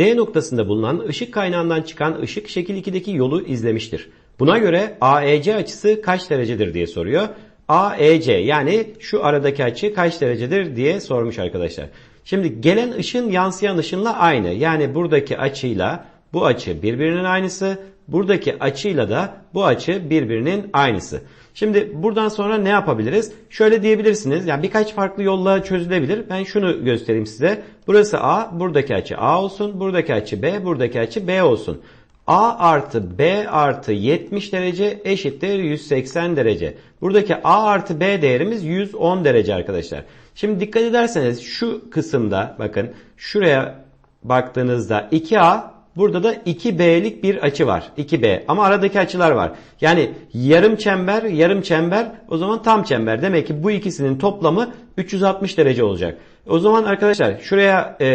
D noktasında bulunan ışık kaynağından çıkan ışık şekil 2'deki yolu izlemiştir. Buna göre AEC açısı kaç derecedir diye soruyor. AEC yani şu aradaki açı kaç derecedir diye sormuş arkadaşlar. Şimdi gelen ışın yansıyan ışınla aynı. Yani buradaki açıyla bu açı birbirinin aynısı. Buradaki açıyla da bu açı birbirinin aynısı. Şimdi buradan sonra ne yapabiliriz? Şöyle diyebilirsiniz. Yani birkaç farklı yolla çözülebilir. Ben şunu göstereyim size. Burası A, buradaki açı A olsun. Buradaki açı B, buradaki açı B olsun. A artı B artı 70 derece eşittir 180 derece. Buradaki A artı B değerimiz 110 derece arkadaşlar. Şimdi dikkat ederseniz şu kısımda bakın şuraya baktığınızda 2A burada da 2B'lik bir açı var. 2B ama aradaki açılar var. Yani yarım çember yarım çember o zaman tam çember. Demek ki bu ikisinin toplamı 360 derece olacak. O zaman arkadaşlar şuraya e,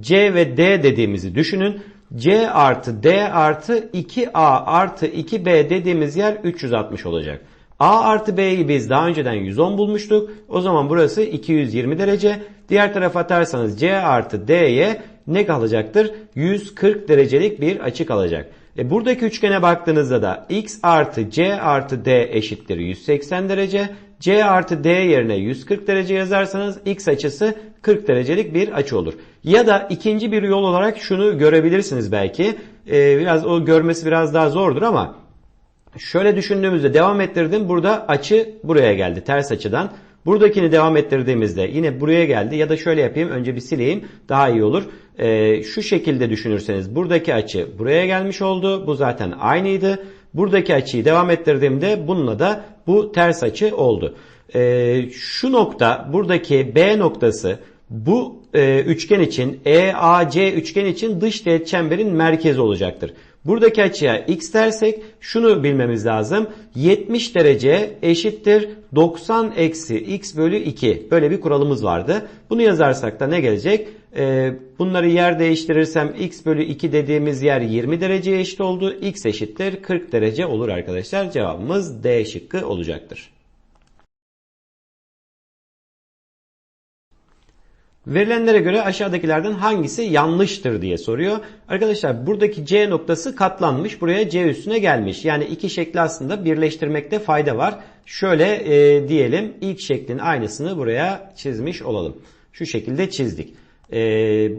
C ve D dediğimizi düşünün. C artı D artı 2A artı 2B dediğimiz yer 360 olacak. A artı B'yi biz daha önceden 110 bulmuştuk. O zaman burası 220 derece. Diğer tarafa atarsanız C artı D'ye ne kalacaktır? 140 derecelik bir açı kalacak. E buradaki üçgene baktığınızda da x artı c artı d eşittir 180 derece. c artı d yerine 140 derece yazarsanız x açısı 40 derecelik bir açı olur. Ya da ikinci bir yol olarak şunu görebilirsiniz belki. Ee, biraz o görmesi biraz daha zordur ama şöyle düşündüğümüzde devam ettirdim. Burada açı buraya geldi ters açıdan. Buradakini devam ettirdiğimizde yine buraya geldi ya da şöyle yapayım önce bir sileyim daha iyi olur. Ee, şu şekilde düşünürseniz buradaki açı buraya gelmiş oldu. Bu zaten aynıydı. Buradaki açıyı devam ettirdiğimde bununla da bu ters açı oldu. Ee, şu nokta buradaki B noktası bu e, üçgen için EAC üçgen için dış teğet çemberin merkezi olacaktır. Buradaki açıya x dersek şunu bilmemiz lazım. 70 derece eşittir 90 eksi x bölü 2. Böyle bir kuralımız vardı. Bunu yazarsak da ne gelecek? Ee, bunları yer değiştirirsem x bölü 2 dediğimiz yer 20 dereceye eşit oldu. x eşittir 40 derece olur arkadaşlar. Cevabımız D şıkkı olacaktır. Verilenlere göre aşağıdakilerden hangisi yanlıştır diye soruyor. Arkadaşlar buradaki C noktası katlanmış. Buraya C üstüne gelmiş. Yani iki şekli aslında birleştirmekte fayda var. Şöyle e, diyelim ilk şeklin aynısını buraya çizmiş olalım. Şu şekilde çizdik. E,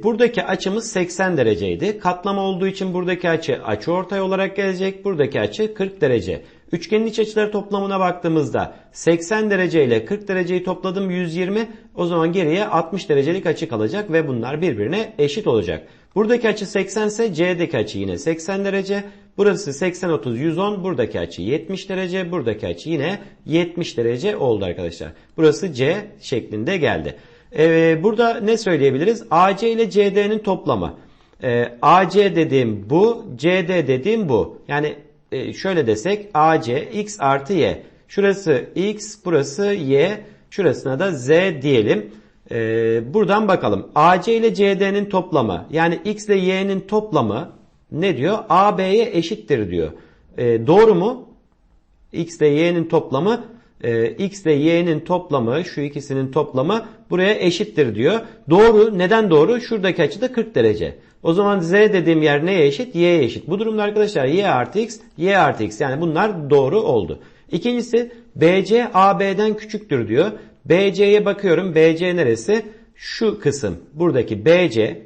buradaki açımız 80 dereceydi. Katlama olduğu için buradaki açı açı ortay olarak gelecek. Buradaki açı 40 derece. Üçgenin iç açıları toplamına baktığımızda 80 derece ile 40 dereceyi topladım 120. O zaman geriye 60 derecelik açı kalacak ve bunlar birbirine eşit olacak. Buradaki açı 80 ise C'deki açı yine 80 derece. Burası 80 30 110. Buradaki açı 70 derece. Buradaki açı yine 70 derece oldu arkadaşlar. Burası C şeklinde geldi. Ee, burada ne söyleyebiliriz? AC ile CD'nin toplamı. Ee, AC dediğim bu, CD dediğim bu. Yani e, şöyle desek AC x artı y. Şurası x, burası y, şurasına da z diyelim. E, buradan bakalım. AC ile CD'nin toplamı yani x ile y'nin toplamı ne diyor? AB'ye eşittir diyor. E, doğru mu? X ile y'nin toplamı x ile y'nin toplamı şu ikisinin toplamı buraya eşittir diyor. Doğru. Neden doğru? Şuradaki açı da 40 derece. O zaman z dediğim yer neye eşit? Y'ye eşit. Bu durumda arkadaşlar y artı x, y artı x. Yani bunlar doğru oldu. İkincisi BC AB'den küçüktür diyor. BC'ye bakıyorum. BC neresi? Şu kısım. Buradaki BC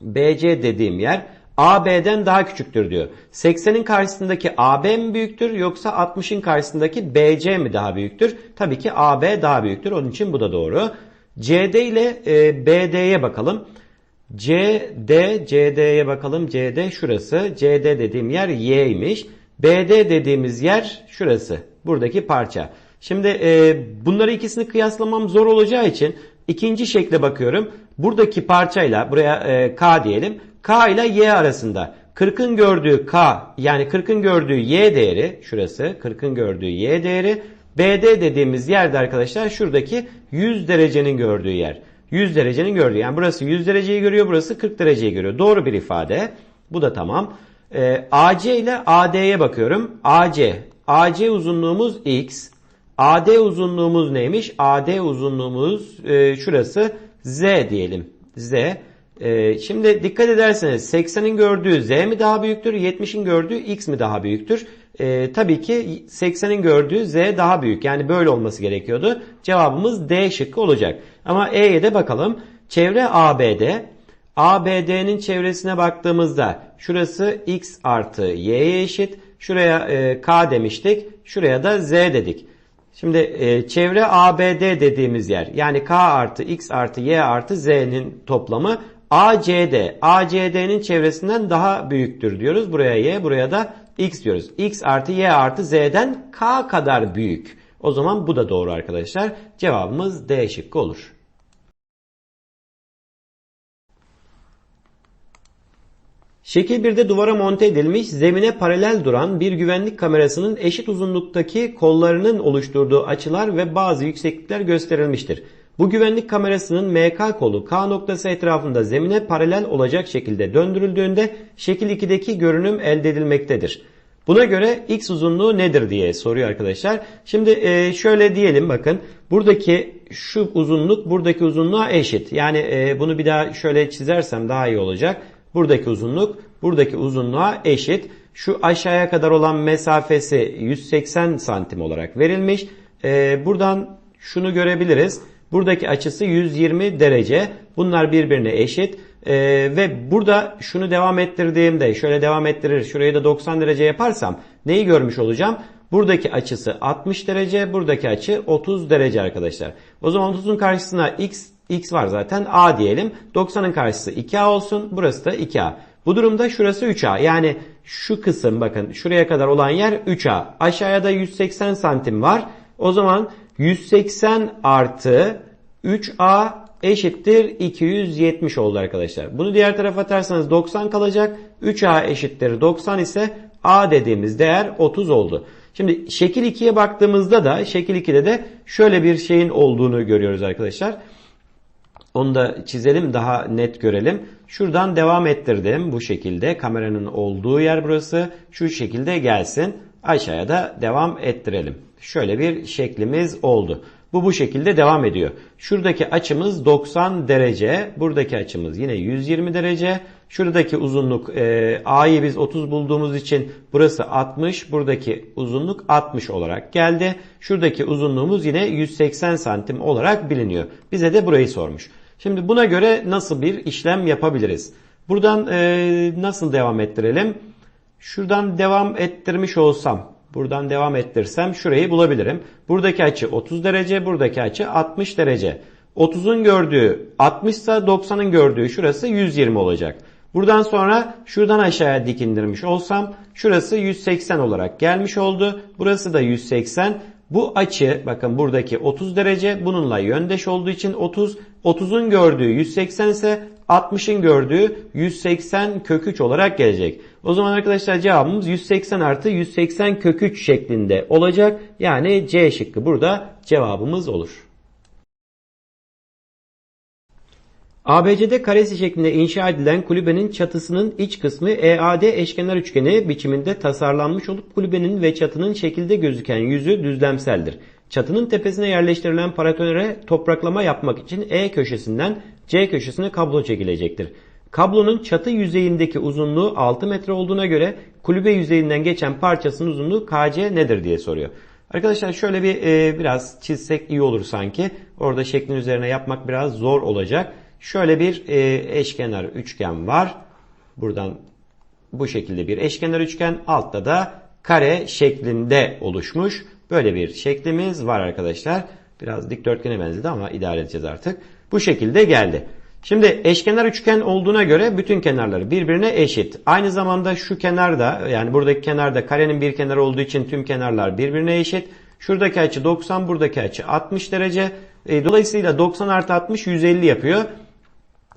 BC dediğim yer AB'den daha küçüktür diyor. 80'in karşısındaki AB mi büyüktür yoksa 60'ın karşısındaki BC mi daha büyüktür? Tabii ki AB daha büyüktür. Onun için bu da doğru. CD ile e, BD'ye bakalım. CD, CD'ye bakalım. CD şurası. CD dediğim yer Y'ymiş. BD dediğimiz yer şurası. Buradaki parça. Şimdi e, bunları ikisini kıyaslamam zor olacağı için ikinci şekle bakıyorum. Buradaki parçayla buraya e, K diyelim. K ile Y arasında 40'ın gördüğü K yani 40'ın gördüğü Y değeri şurası 40'ın gördüğü Y değeri BD dediğimiz yerde arkadaşlar şuradaki 100 derecenin gördüğü yer. 100 derecenin gördüğü yani burası 100 dereceyi görüyor burası 40 dereceyi görüyor. Doğru bir ifade. Bu da tamam. E, AC ile AD'ye bakıyorum. AC. AC uzunluğumuz X. AD uzunluğumuz neymiş? AD uzunluğumuz e, şurası Z diyelim. Z. Ee, şimdi dikkat ederseniz 80'in gördüğü z mi daha büyüktür, 70'in gördüğü x mi daha büyüktür? Ee, tabii ki 80'in gördüğü z daha büyük. Yani böyle olması gerekiyordu. Cevabımız D şıkkı olacak. Ama E'ye de bakalım. Çevre ABD. ABD'nin çevresine baktığımızda şurası x artı y'ye eşit. Şuraya e, k demiştik. Şuraya da z dedik. Şimdi e, çevre ABD dediğimiz yer yani k artı x artı y artı z'nin toplamı ACD. ACD'nin çevresinden daha büyüktür diyoruz. Buraya y buraya da x diyoruz. x artı y artı z'den k kadar büyük. O zaman bu da doğru arkadaşlar. Cevabımız D şıkkı olur. Şekil 1'de duvara monte edilmiş zemine paralel duran bir güvenlik kamerasının eşit uzunluktaki kollarının oluşturduğu açılar ve bazı yükseklikler gösterilmiştir. Bu güvenlik kamerasının MK kolu K noktası etrafında zemine paralel olacak şekilde döndürüldüğünde şekil 2'deki görünüm elde edilmektedir. Buna göre x uzunluğu nedir diye soruyor arkadaşlar. Şimdi e, şöyle diyelim bakın. Buradaki şu uzunluk buradaki uzunluğa eşit. Yani e, bunu bir daha şöyle çizersem daha iyi olacak. Buradaki uzunluk buradaki uzunluğa eşit. Şu aşağıya kadar olan mesafesi 180 santim olarak verilmiş. Ee, buradan şunu görebiliriz. Buradaki açısı 120 derece. Bunlar birbirine eşit. Ee, ve burada şunu devam ettirdiğimde şöyle devam ettirir şurayı da 90 derece yaparsam neyi görmüş olacağım? Buradaki açısı 60 derece, buradaki açı 30 derece arkadaşlar. O zaman 30'un karşısına x x var zaten a diyelim. 90'ın karşısı 2a olsun. Burası da 2a. Bu durumda şurası 3a. Yani şu kısım bakın şuraya kadar olan yer 3a. Aşağıya da 180 santim var. O zaman 180 artı 3a eşittir 270 oldu arkadaşlar. Bunu diğer tarafa atarsanız 90 kalacak. 3a eşittir 90 ise a dediğimiz değer 30 oldu. Şimdi şekil 2'ye baktığımızda da şekil 2'de de şöyle bir şeyin olduğunu görüyoruz arkadaşlar. Onu da çizelim daha net görelim. Şuradan devam ettirdim bu şekilde. Kameranın olduğu yer burası. Şu şekilde gelsin. Aşağıya da devam ettirelim. Şöyle bir şeklimiz oldu. Bu bu şekilde devam ediyor. Şuradaki açımız 90 derece. Buradaki açımız yine 120 derece. Şuradaki uzunluk e, A'yı biz 30 bulduğumuz için burası 60. Buradaki uzunluk 60 olarak geldi. Şuradaki uzunluğumuz yine 180 santim olarak biliniyor. Bize de burayı sormuş. Şimdi buna göre nasıl bir işlem yapabiliriz? Buradan e, nasıl devam ettirelim? Şuradan devam ettirmiş olsam, buradan devam ettirsem şurayı bulabilirim. Buradaki açı 30 derece, buradaki açı 60 derece. 30'un gördüğü 60 ise 90'ın gördüğü şurası 120 olacak. Buradan sonra şuradan aşağıya dik indirmiş olsam şurası 180 olarak gelmiş oldu. Burası da 180. Bu açı bakın buradaki 30 derece bununla yöndeş olduğu için 30. 30'un gördüğü 180 ise 60'ın gördüğü 180 kök 3 olarak gelecek. O zaman arkadaşlar cevabımız 180 artı 180 kök 3 şeklinde olacak. Yani C şıkkı burada cevabımız olur. ABCD karesi şeklinde inşa edilen kulübenin çatısının iç kısmı EAD eşkenar üçgeni biçiminde tasarlanmış olup kulübenin ve çatının şekilde gözüken yüzü düzlemseldir. Çatının tepesine yerleştirilen paratonere topraklama yapmak için E köşesinden C köşesine kablo çekilecektir. Kablonun çatı yüzeyindeki uzunluğu 6 metre olduğuna göre kulübe yüzeyinden geçen parçasının uzunluğu KC nedir diye soruyor. Arkadaşlar şöyle bir e, biraz çizsek iyi olur sanki. Orada şeklin üzerine yapmak biraz zor olacak. Şöyle bir e, eşkenar üçgen var. Buradan bu şekilde bir eşkenar üçgen. Altta da kare şeklinde oluşmuş. Böyle bir şeklimiz var arkadaşlar. Biraz dikdörtgene benzedi ama idare edeceğiz artık. Bu şekilde geldi. Şimdi eşkenar üçgen olduğuna göre bütün kenarları birbirine eşit. Aynı zamanda şu kenarda yani buradaki kenarda karenin bir kenarı olduğu için tüm kenarlar birbirine eşit. Şuradaki açı 90 buradaki açı 60 derece. E, dolayısıyla 90 artı 60 150 yapıyor.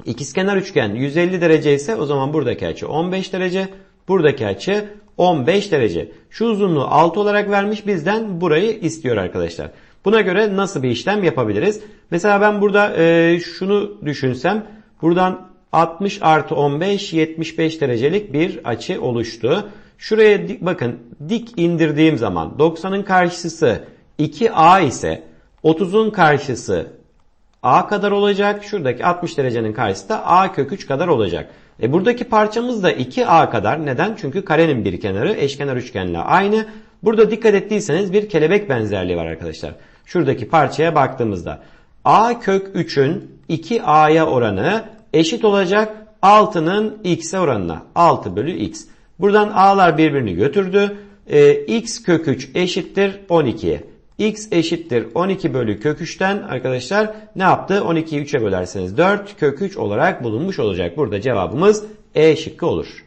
İkizkenar üçgen 150 derece ise o zaman buradaki açı 15 derece. Buradaki açı 15 derece. Şu uzunluğu 6 olarak vermiş bizden burayı istiyor arkadaşlar. Buna göre nasıl bir işlem yapabiliriz? Mesela ben burada e, şunu düşünsem. Buradan 60 artı 15 75 derecelik bir açı oluştu. Şuraya dik, bakın dik indirdiğim zaman 90'ın karşısı 2A ise 30'un karşısı a kadar olacak. Şuradaki 60 derecenin karşısı da a kök 3 kadar olacak. E buradaki parçamız da 2a kadar. Neden? Çünkü karenin bir kenarı eşkenar üçgenle aynı. Burada dikkat ettiyseniz bir kelebek benzerliği var arkadaşlar. Şuradaki parçaya baktığımızda a kök 3'ün 2a'ya oranı eşit olacak 6'nın x'e oranına. 6 bölü x. Buradan a'lar birbirini götürdü. E, x kök 3 eşittir 12'ye. X eşittir 12 bölü kök 3'ten arkadaşlar ne yaptı? 12'yi 3'e bölerseniz 4 kök 3 olarak bulunmuş olacak. Burada cevabımız E şıkkı olur.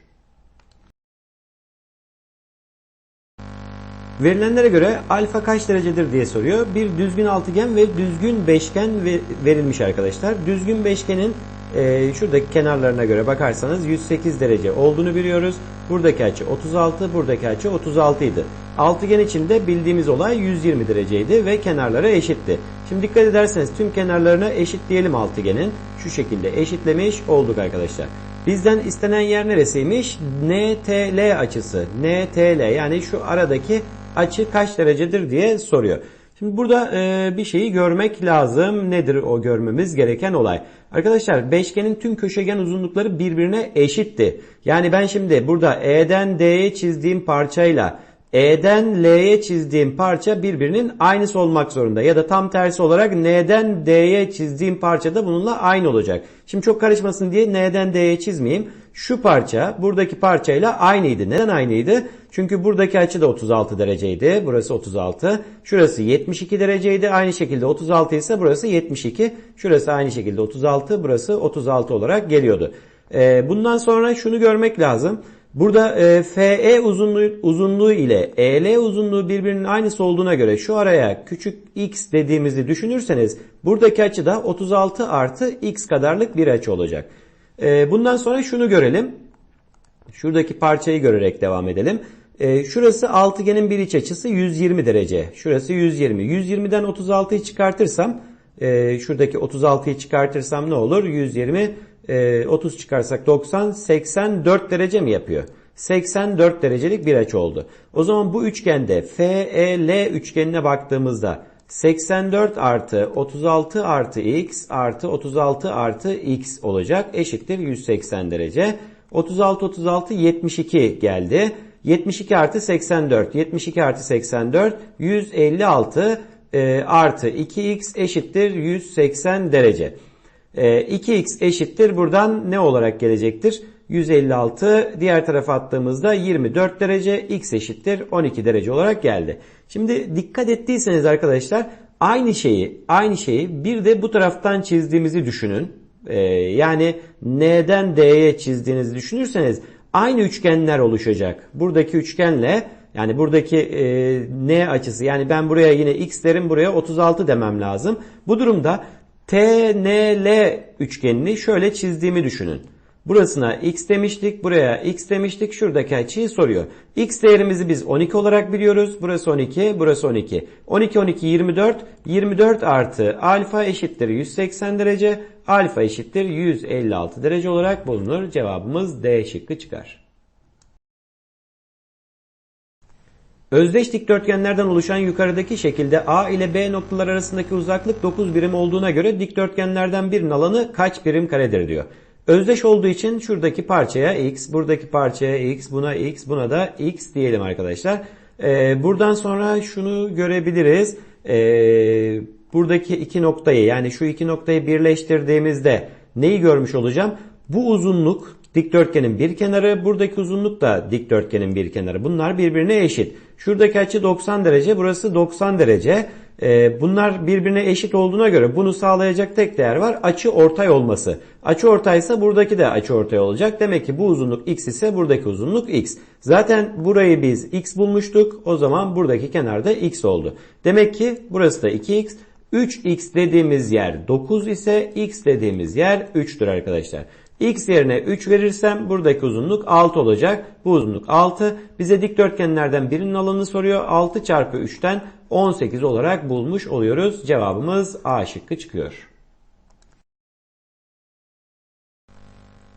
Verilenlere göre alfa kaç derecedir diye soruyor. Bir düzgün altıgen ve düzgün beşgen ve- verilmiş arkadaşlar. Düzgün beşgenin e, şuradaki kenarlarına göre bakarsanız 108 derece olduğunu biliyoruz. Buradaki açı 36, buradaki açı 36 idi. Altıgen içinde bildiğimiz olay 120 dereceydi ve kenarları eşitti. Şimdi dikkat ederseniz tüm kenarlarına eşitleyelim altıgenin. Şu şekilde eşitlemiş olduk arkadaşlar. Bizden istenen yer neresiymiş? NTL açısı. NTL yani şu aradaki açı kaç derecedir diye soruyor. Şimdi burada e, bir şeyi görmek lazım. Nedir o görmemiz gereken olay? Arkadaşlar beşgenin tüm köşegen uzunlukları birbirine eşitti. Yani ben şimdi burada E'den D'ye çizdiğim parçayla E'den L'ye çizdiğim parça birbirinin aynısı olmak zorunda. Ya da tam tersi olarak N'den D'ye çizdiğim parça da bununla aynı olacak. Şimdi çok karışmasın diye N'den D'ye çizmeyeyim. Şu parça buradaki parçayla aynıydı. Neden aynıydı? Çünkü buradaki açı da 36 dereceydi. Burası 36. Şurası 72 dereceydi. Aynı şekilde 36 ise burası 72. Şurası aynı şekilde 36. Burası 36 olarak geliyordu. Ee, bundan sonra şunu görmek lazım. Burada e, FE uzunluğu, uzunluğu ile EL uzunluğu birbirinin aynısı olduğuna göre şu araya küçük x dediğimizi düşünürseniz buradaki açı da 36 artı x kadarlık bir açı olacak. E, bundan sonra şunu görelim. Şuradaki parçayı görerek devam edelim. E, şurası altıgenin bir iç açısı 120 derece. Şurası 120. 120'den 36'yı çıkartırsam e, şuradaki 36'yı çıkartırsam ne olur? 120 e, 30 çıkarsak 90 84 derece mi yapıyor? 84 derecelik bir açı oldu. O zaman bu üçgende FEL üçgenine baktığımızda 84 artı 36 artı x artı 36 artı x olacak. Eşittir 180 derece. 36 36 72 geldi. 72 artı 84. 72 artı 84 156 e, artı 2x eşittir 180 derece. E, 2x eşittir buradan ne olarak gelecektir? 156 diğer tarafa attığımızda 24 derece x eşittir 12 derece olarak geldi. Şimdi dikkat ettiyseniz arkadaşlar aynı şeyi aynı şeyi bir de bu taraftan çizdiğimizi düşünün. Ee, yani N'den D'ye çizdiğinizi düşünürseniz aynı üçgenler oluşacak. Buradaki üçgenle yani buradaki e, N açısı yani ben buraya yine x derim buraya 36 demem lazım. Bu durumda TNL üçgenini şöyle çizdiğimi düşünün. Burasına x demiştik, buraya x demiştik. Şuradaki açıyı soruyor. x değerimizi biz 12 olarak biliyoruz. Burası 12, burası 12. 12, 12, 24. 24 artı alfa eşittir 180 derece. Alfa eşittir 156 derece olarak bulunur. Cevabımız D şıkkı çıkar. Özdeş dikdörtgenlerden oluşan yukarıdaki şekilde A ile B noktalar arasındaki uzaklık 9 birim olduğuna göre dikdörtgenlerden birinin alanı kaç birim karedir diyor. Özdeş olduğu için şuradaki parçaya x, buradaki parçaya x, buna x, buna da x diyelim arkadaşlar. Ee, buradan sonra şunu görebiliriz. Ee, buradaki iki noktayı yani şu iki noktayı birleştirdiğimizde neyi görmüş olacağım? Bu uzunluk dikdörtgenin bir kenarı, buradaki uzunluk da dikdörtgenin bir kenarı. Bunlar birbirine eşit. Şuradaki açı 90 derece, burası 90 derece. Ee, bunlar birbirine eşit olduğuna göre bunu sağlayacak tek değer var. Açı ortay olması. Açı ortaysa buradaki de açı ortay olacak. Demek ki bu uzunluk x ise buradaki uzunluk x. Zaten burayı biz x bulmuştuk. O zaman buradaki kenarda x oldu. Demek ki burası da 2x. 3x dediğimiz yer 9 ise x dediğimiz yer 3'tür arkadaşlar. X yerine 3 verirsem buradaki uzunluk 6 olacak. Bu uzunluk 6. Bize dikdörtgenlerden birinin alanını soruyor. 6 çarpı 3'ten 18 olarak bulmuş oluyoruz. Cevabımız A şıkkı çıkıyor.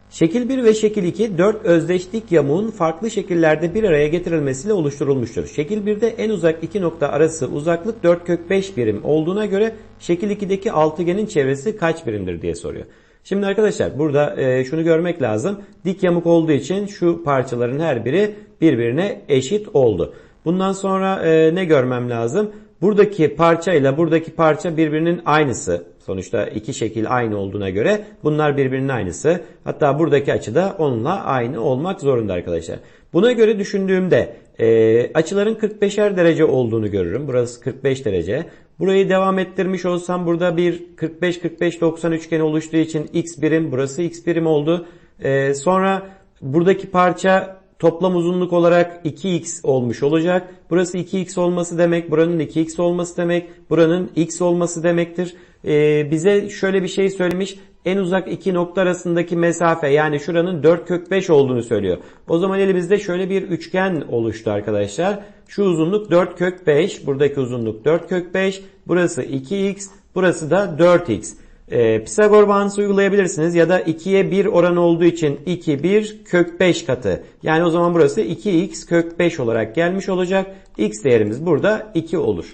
Şekil 1 ve şekil 2 4 özdeş dik yamuğun farklı şekillerde bir araya getirilmesiyle oluşturulmuştur. Şekil 1'de en uzak iki nokta arası uzaklık 4 kök 5 birim olduğuna göre şekil 2'deki altıgenin çevresi kaç birimdir diye soruyor. Şimdi arkadaşlar burada e, şunu görmek lazım. Dik yamuk olduğu için şu parçaların her biri birbirine eşit oldu. Bundan sonra e, ne görmem lazım? Buradaki parça ile buradaki parça birbirinin aynısı. Sonuçta iki şekil aynı olduğuna göre bunlar birbirinin aynısı. Hatta buradaki açı da onunla aynı olmak zorunda arkadaşlar. Buna göre düşündüğümde e, açıların 45'er derece olduğunu görürüm. Burası 45 derece. Burayı devam ettirmiş olsam burada bir 45-45-90 üçgeni oluştuğu için x birim burası x birim oldu. E, sonra buradaki parça toplam uzunluk olarak 2x olmuş olacak. Burası 2x olması demek, buranın 2x olması demek, buranın x olması demektir. Ee, bize şöyle bir şey söylemiş. En uzak iki nokta arasındaki mesafe yani şuranın 4 kök 5 olduğunu söylüyor. O zaman elimizde şöyle bir üçgen oluştu arkadaşlar. Şu uzunluk 4 kök 5, buradaki uzunluk 4 kök 5, burası 2x, burası da 4x. E, Pisagor bağıntısı uygulayabilirsiniz ya da 2'ye 1 oran olduğu için 2 1 kök 5 katı. Yani o zaman burası 2x kök 5 olarak gelmiş olacak. x değerimiz burada 2 olur.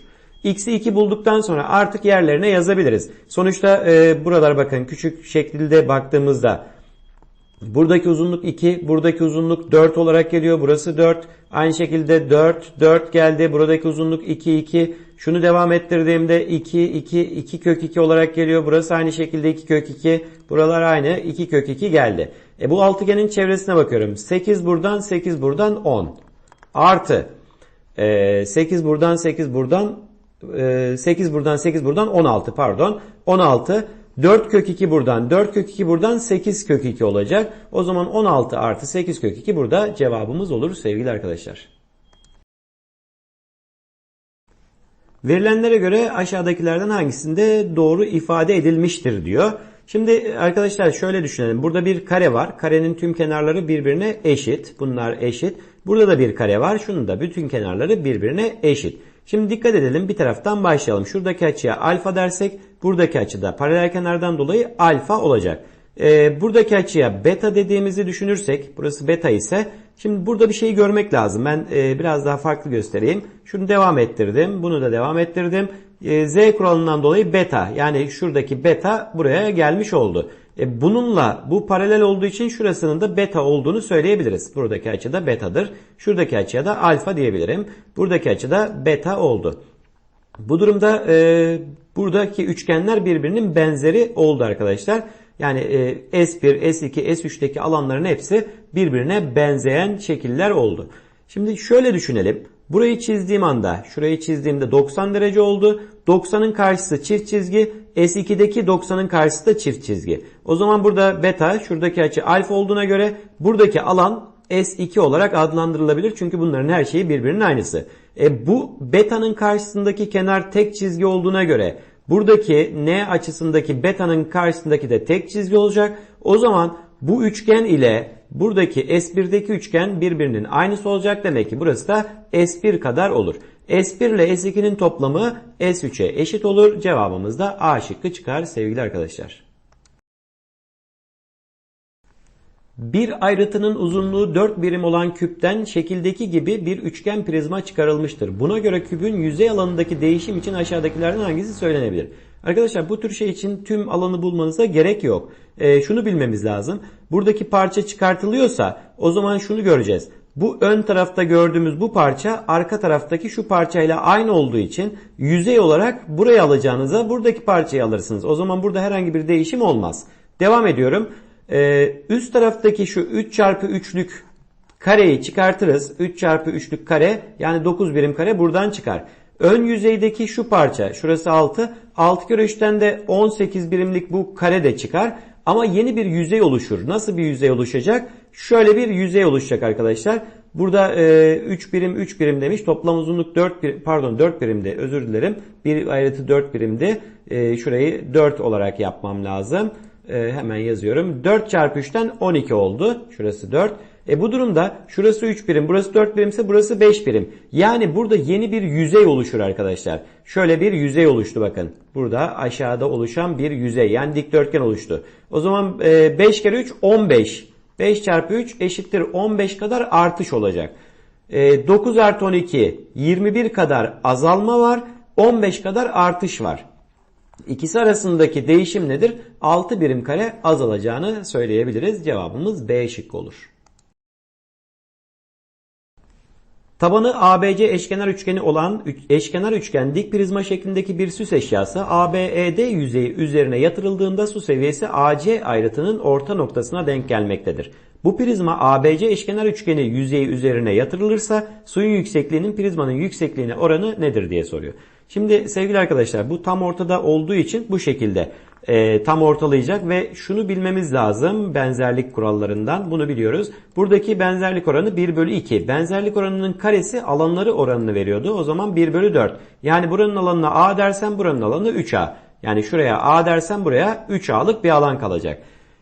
x'i 2 bulduktan sonra artık yerlerine yazabiliriz. Sonuçta e, buralar bakın küçük şekilde baktığımızda Buradaki uzunluk 2, buradaki uzunluk 4 olarak geliyor. Burası 4. Aynı şekilde 4, 4 geldi. Buradaki uzunluk 2, 2. Şunu devam ettirdiğimde 2, 2, 2 kök 2 olarak geliyor. Burası aynı şekilde 2 kök 2. Buralar aynı 2 kök 2 geldi. E bu altıgenin çevresine bakıyorum. 8 buradan 8 buradan 10. Artı e, 8 buradan 8 buradan e, 8 buradan 8 buradan 16 pardon. 16 4 kök 2 buradan 4 kök 2 buradan 8 kök 2 olacak. O zaman 16 artı 8 kök 2 burada cevabımız olur sevgili arkadaşlar. Verilenlere göre aşağıdakilerden hangisinde doğru ifade edilmiştir diyor. Şimdi arkadaşlar şöyle düşünelim. Burada bir kare var. Karenin tüm kenarları birbirine eşit. Bunlar eşit. Burada da bir kare var. Şunun da bütün kenarları birbirine eşit. Şimdi dikkat edelim bir taraftan başlayalım. Şuradaki açıya alfa dersek buradaki açıda paralel kenardan dolayı alfa olacak. Ee, buradaki açıya beta dediğimizi düşünürsek burası beta ise şimdi burada bir şeyi görmek lazım. Ben e, biraz daha farklı göstereyim. Şunu devam ettirdim. Bunu da devam ettirdim. E, Z kuralından dolayı beta yani şuradaki beta buraya gelmiş oldu. E, bununla bu paralel olduğu için şurasının da beta olduğunu söyleyebiliriz. Buradaki açı da betadır. Şuradaki açıya da alfa diyebilirim. Buradaki açı da beta oldu. Bu durumda e, buradaki üçgenler birbirinin benzeri oldu arkadaşlar. Yani e, S1, S2, S3'teki alanların hepsi birbirine benzeyen şekiller oldu. Şimdi şöyle düşünelim. Burayı çizdiğim anda, şurayı çizdiğimde 90 derece oldu. 90'ın karşısı çift çizgi. S2'deki 90'ın karşısı da çift çizgi. O zaman burada beta, şuradaki açı alfa olduğuna göre buradaki alan S2 olarak adlandırılabilir. Çünkü bunların her şeyi birbirinin aynısı. E bu beta'nın karşısındaki kenar tek çizgi olduğuna göre buradaki N açısındaki beta'nın karşısındaki de tek çizgi olacak. O zaman bu üçgen ile buradaki S1'deki üçgen birbirinin aynısı olacak. Demek ki burası da S1 kadar olur. S1 ile S2'nin toplamı S3'e eşit olur. Cevabımız da A şıkkı çıkar sevgili arkadaşlar. Bir ayrıtının uzunluğu 4 birim olan küpten şekildeki gibi bir üçgen prizma çıkarılmıştır. Buna göre küpün yüzey alanındaki değişim için aşağıdakilerden hangisi söylenebilir? Arkadaşlar bu tür şey için tüm alanı bulmanıza gerek yok. E, şunu bilmemiz lazım. Buradaki parça çıkartılıyorsa o zaman şunu göreceğiz. Bu ön tarafta gördüğümüz bu parça arka taraftaki şu parçayla aynı olduğu için yüzey olarak buraya alacağınıza buradaki parçayı alırsınız. O zaman burada herhangi bir değişim olmaz. Devam ediyorum. Ee, üst taraftaki şu 3 çarpı 3'lük kareyi çıkartırız. 3 çarpı 3'lük kare yani 9 birim kare buradan çıkar. Ön yüzeydeki şu parça şurası 6. 6 kere 3'ten de 18 birimlik bu kare de çıkar. Ama yeni bir yüzey oluşur. Nasıl bir yüzey oluşacak? Şöyle bir yüzey oluşacak arkadaşlar. Burada e, 3 birim 3 birim demiş. Toplam uzunluk 4 birim, pardon 4 birimdi. Özür dilerim. Bir ayrıtı 4 birimdi. E, şurayı 4 olarak yapmam lazım. E, hemen yazıyorum. 4 çarpı 3'ten 12 oldu. Şurası 4. E bu durumda şurası 3 birim, burası 4 birimse burası 5 birim. Yani burada yeni bir yüzey oluşur arkadaşlar. Şöyle bir yüzey oluştu bakın. Burada aşağıda oluşan bir yüzey yani dikdörtgen oluştu. O zaman 5 kere 3 15. 5 çarpı 3 eşittir 15 kadar artış olacak. 9 artı 12 21 kadar azalma var. 15 kadar artış var. İkisi arasındaki değişim nedir? 6 birim kare azalacağını söyleyebiliriz. Cevabımız B şıkkı olur. Tabanı ABC eşkenar üçgeni olan eşkenar üçgen dik prizma şeklindeki bir süs eşyası ABED yüzeyi üzerine yatırıldığında su seviyesi AC ayrıtının orta noktasına denk gelmektedir. Bu prizma ABC eşkenar üçgeni yüzeyi üzerine yatırılırsa suyun yüksekliğinin prizmanın yüksekliğine oranı nedir diye soruyor. Şimdi sevgili arkadaşlar bu tam ortada olduğu için bu şekilde e, tam ortalayacak ve şunu bilmemiz lazım benzerlik kurallarından bunu biliyoruz. Buradaki benzerlik oranı 1 bölü 2. Benzerlik oranının karesi alanları oranını veriyordu. O zaman 1 bölü 4. Yani buranın alanına A dersen buranın alanı 3A. Yani şuraya A dersen buraya 3A'lık bir alan kalacak.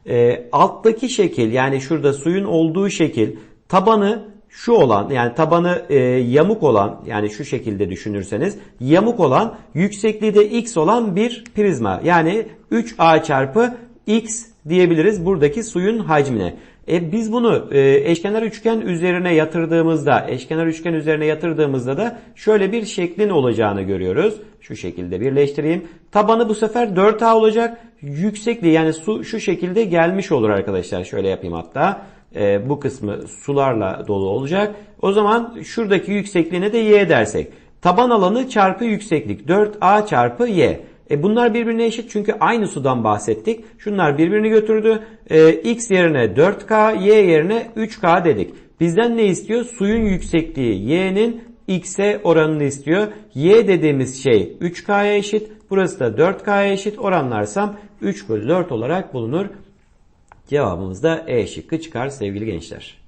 E, alttaki şekil yani şurada suyun olduğu şekil tabanı şu olan yani tabanı e, yamuk olan yani şu şekilde düşünürseniz yamuk olan yüksekliği de x olan bir prizma. Yani 3a çarpı x diyebiliriz buradaki suyun hacmine. E biz bunu e, eşkenar üçgen üzerine yatırdığımızda, eşkenar üçgen üzerine yatırdığımızda da şöyle bir şeklin olacağını görüyoruz. Şu şekilde birleştireyim. Tabanı bu sefer 4A olacak. Yüksekliği yani su şu şekilde gelmiş olur arkadaşlar. Şöyle yapayım hatta e, bu kısmı sularla dolu olacak. O zaman şuradaki yüksekliğine de y dersek. Taban alanı çarpı yükseklik 4a çarpı y. E bunlar birbirine eşit çünkü aynı sudan bahsettik. Şunlar birbirini götürdü. E, x yerine 4k, y yerine 3k dedik. Bizden ne istiyor? Suyun yüksekliği y'nin x'e oranını istiyor. Y dediğimiz şey 3k'ya eşit. Burası da 4k'ya eşit. Oranlarsam 3 bölü 4 olarak bulunur. Cevabımız da E şıkkı çıkar sevgili gençler.